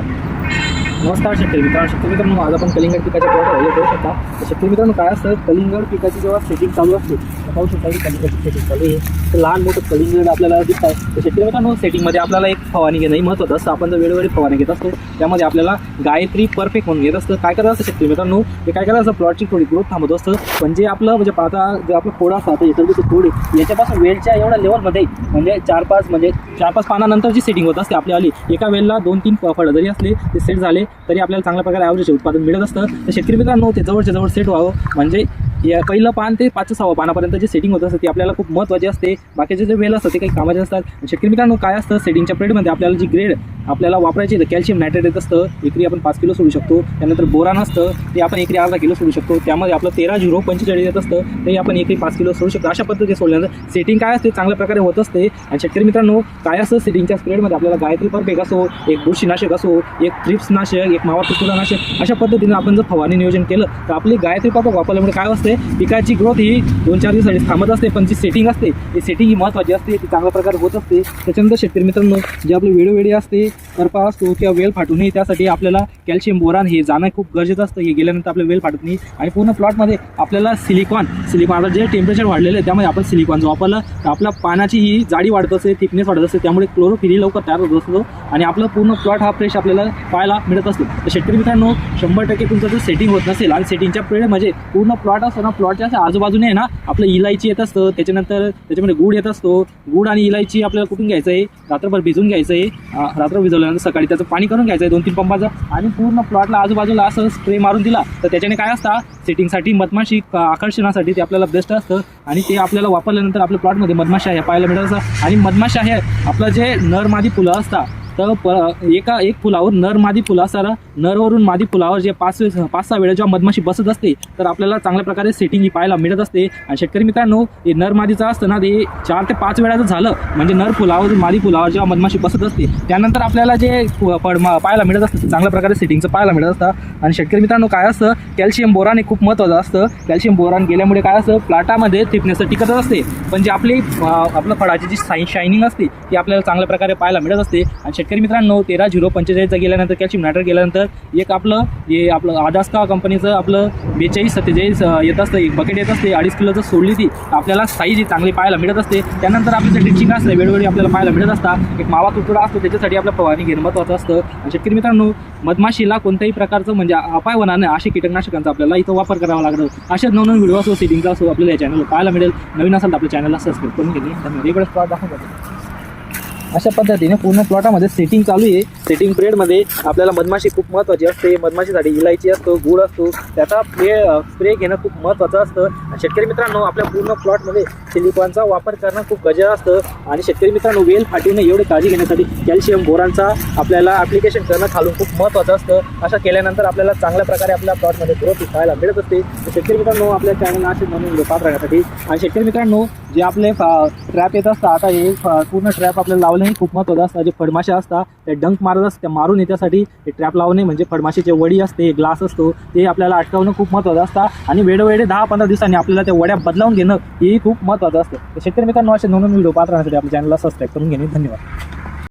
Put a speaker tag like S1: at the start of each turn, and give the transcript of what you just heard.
S1: Thank you. नमस्कार शेतकरी मित्रांनो. शेतकरी मित्रांनो आज आपण कलिंगड पिकाच्या प्लॉटवर करू शकता तर शेतकरी मित्रांनो काय असतं? कलिंगड पिकाची जेव्हा सेटिंग चालू असते तर पाहू शकता की कलिंगडची सेटिंग चालू आहे. तर लहान मोठं कलिंगड आपल्याला दिसतात तर शेतकरी मित्रांनो सेटिंगमध्ये आपल्याला एक फवारणी घेणंही महत्त्वाचं असतं. आपण जर वेळोवेळी फवारणी घेत असतो त्यामध्ये आपल्याला गायत्री परफेक्ट म्हणून घेत असतं. काय करायचं असतं शेतकरी मित्रांनो? ते काय करायचं असतं? प्लॉटची थोडी ग्रोथ थांबत असतं. पण जे आपलं म्हणजे पाहता जे आपलं खोड असतं आता इतर खोड याच्यापासून वेळच्या एवढ्या लेवलमध्ये म्हणजे चार पाच म्हणजे चार पाच पानानंतर जी सेटिंग होत असते आपल्या आली एका वेळेला दोन तीन फळं जरी असले ते सेट झाले तरी आपल्याला चांगल्या प्रकारे ॲव्हरेज उत्पादन मिळत असतं. तर शेतकरी मित्रांनो ते जवळच्या जवळ सेट व्हावं. म्हणजे या पहिलं पान ते पाच सहावं पानापर्यंत जे सेटिंग होत असतं ती आपल्याला खूप महत्त्वाची असते. बाकीचे जे वेल असतात ते काही कामाचे असतात शेतकरी मित्रांनो काय असतं? सेटिंगच्या पिरियडमध्ये आपल्याला जी ग्रेड आपल्याला वापरायची कॅल्शियम नायट्रेट येत असतं. एकरी आपण पाच किलो सोडू शकतो. त्यानंतर बोरान असतं ते आपण एकरी अर्धा किलो सोडू शकतो. त्यामध्ये आपलं तेरा झिरो पंचेचाळीस येत असतं. ते आपण एकरी पाच किलो सोडू शकतो. अशा पद्धतीने सोडल्यानंतर सेटिंग काय असते? चांगल्या प्रकारे होत असते. आणि शेतकरी मित्रांनो काय असतं? सेटिंगच्या स्प्रेडमध्ये आपल्याला गायत्री परफेक्ट असो एक बुरशीनाशक असो एक थ्रिप्स नाशक एक मावा तुकुला नाशक अशा पद्धतीने आपण जर फवारणी नियोजन केलं तर आपली गायत्री परफेक वापरल्यामुळे काय असतं? पिकाची ग्रोथ ही दोन चार दिवसांनी थांबत असते पण जी सेटिंग असते ती सेटिंग ही महत्त्वाची असते ती चांगल्या प्रकारे होत असते. त्याच्यानंतर शेतकरी मित्रांनो जे आपलं वेळोवेळी असते करपा असतो किंवा वेल फाटू नये त्यासाठी आपल्याला कॅल्शियम बोरान हे जाणं खूप गरजेचं असतं. हे गेल्यानंतर आपलं वेल फाटत नाही आणि पूर्ण प्लॉटमध्ये आपल्याला सिलिकॉन सिलिकॉन आता जे टेम्परेचर वाढलेलं आहे त्यामुळे आपण सिलिकॉन जो वापरलं तर आपल्या पानाची ही जाडी वाढत असते थिकनेस वाढत असते त्यामुळे क्लोरोफिली लवकर तयार होत असतो आणि आपलं पूर्ण प्लॉट हा फ्रेश आपल्याला पाहायला मिळत असतो. तर शेतकरी मित्रांनो शंभर टक्के तुमचं जर सेटिंग होत नसेल आणि सेटिंगच्या पिरियड म्हणजे पूर्ण प्लॉट असतो ना प्लॉटच्या असं आजूबाजूने आहे ना आपलं इलायची येत असतं त्याच्यानंतर त्याच्यामध्ये गुड येत असतो. गुड आणि इलायची आपल्याला कुठून घ्यायचं आहे? रात्रभर भिजून घ्यायचं आहे. रात्र भिजवल्यानंतर सकाळी त्याचं पाणी करून घ्यायचं आहे दोन तीन पंपाचं. आणि पूर्ण प्लॉटला आजूबाजूला असं स्प्रे मारून दिला तर त्याच्याने काय असतं? सेटिंगसाठी मधमाशी क- आकर्षणासाठी ते आपल्याला बेस्ट असतं. आणि ते आपल्याला वापरल्यानंतर आपल्या प्लॉटमध्ये मधमाशा ह्या पाहायला मिळत असतं. आणि मधमाशा हे आपलं जे नरमादी फुलं असतात तर प एका एक फुलावर नरमादी फुलं असणारं नरवरून मादी फुलावर जे पाच पाच सहा वेळा जेव्हा मधमाशी बसत असते तर आपल्याला चांगल्या प्रकारे सेटिंग ही पाहायला मिळत असते. आणि शेतकरी मित्रांनो हे नर मादीचं असतं ना ते चार ते पाच वेळा जर झालं म्हणजे नर फुलावर मादी फुलावर जेव्हा मधमाशी बसत असते त्यानंतर आपल्याला जे फु- फळ पाहायला मिळत असतं ते चांगल्या प्रकारे सेटिंगचं पाहायला मिळत असतं. आणि शेतकरी मित्रांनो काय असतं कॅल्शियम बोरान हे खूप महत्त्वाचं असतं. कॅल्शियम बोरान गेल्यामुळे काय असतं प्लाटामध्ये थिकनेस टिकतच असते. पण जे आपली आपलं फळाची जी साई शायनिंग असते ती आपल्याला चांगल्या प्रकारे पाहायला मिळत असते. आणि शेतकरी मित्रांनो तेरा झिरो पंचेचाळीसचा गेल्यानंतर कॅल्शियम नायट्रेट गेल्यानंतर एक आपलं हे आपलं आदास्का कंपनीचं आपलं बेचाळीस सत्तेचाळीस येत असतं एक बकेट येत असते अडीच किलो जर सोडली ती आपल्याला साईज ही चांगली पाहायला मिळत असते. त्यानंतर आपलं जे ड्रिचिंग असतं वेळोवेळी आपल्याला पाहायला मिळत असतं एक मावा तुटवडा असतो त्याच्यासाठी आपल्या फवारणी घेणं महत्त्वाचं असतं. शेतकरी मित्रांनो मधमाशीला कोणत्याही प्रकारचं म्हणजे अपाय होणार नाही असे कीटकनाशकांचा आपल्याला इथं वापर करावा लागतो. अशाच नवनवीन व्हिडिओ असो सिटिंगचा असो आपल्याला या चॅनलवर पाहायला मिळेल. नवीन असेल तर आपल्या चॅनलला सबस्क्राईब करून घेणे धन्यवाद. इकडे प्लॉट दाखवून अशा पद्धतीने पूर्ण प्लॉटामध्ये सेटिंग चालू आहे. सेटिंग पिरियडमध्ये आपल्याला मधमाशी खूप महत्त्वाची असते. मधमाशीसाठी इलायची असतो गुळ असतो. त्याचा स्प्रे स्प्रे घेणं खूप महत्त्वाचं असतं. शेतकरी मित्रांनो आपल्या पूर्ण प्लॉटमध्ये सिलिकॉनचा वापर करणं खूप गरजेचं असतं. आणि शेतकरी मित्रांनो वेल फाटू नये एवढी काळजी घेण्यासाठी कॅल्शियम बोरांचा आपल्याला ॲप्लिकेशन करणं खालून खूप महत्त्वाचं असतं. असं केल्यानंतर आपल्याला चांगल्या प्रकारे आपल्या प्लॉटमध्ये ग्रोथ पाहायला मिळत असते. शेतकरी मित्रांनो आपल्या चॅनलला असे नवीन पाहत राहण्यासाठी. आणि शेतकरी मित्रांनो जे आपले ट्रॅप येत असतात आता हे पूर्ण ट्रॅप आपल्याला लावलं हे खूप महत्त्वाचं असतं. जे फडमाशा असतात ते डंक मारत त्या मारून येण्यासाठी ट्रॅप लावणे म्हणजे फडमाशीचे वडी असते ग्लास असतो ते आपल्याला अटकावणं खूप महत्त्वाचं असतं. आणि वेळोवेळी दहा पंधरा दिवसांनी आपल्याला त्या वड्या बदलावून घेणं हेही खूप महत्त्वाचं असतं. तर शेतकरी मित्रांनो असे नवीन व्हिडिओ पाहत राहण्यासाठी आपल्या चॅनलला सबस्क्राईब करून घेणे धन्यवाद.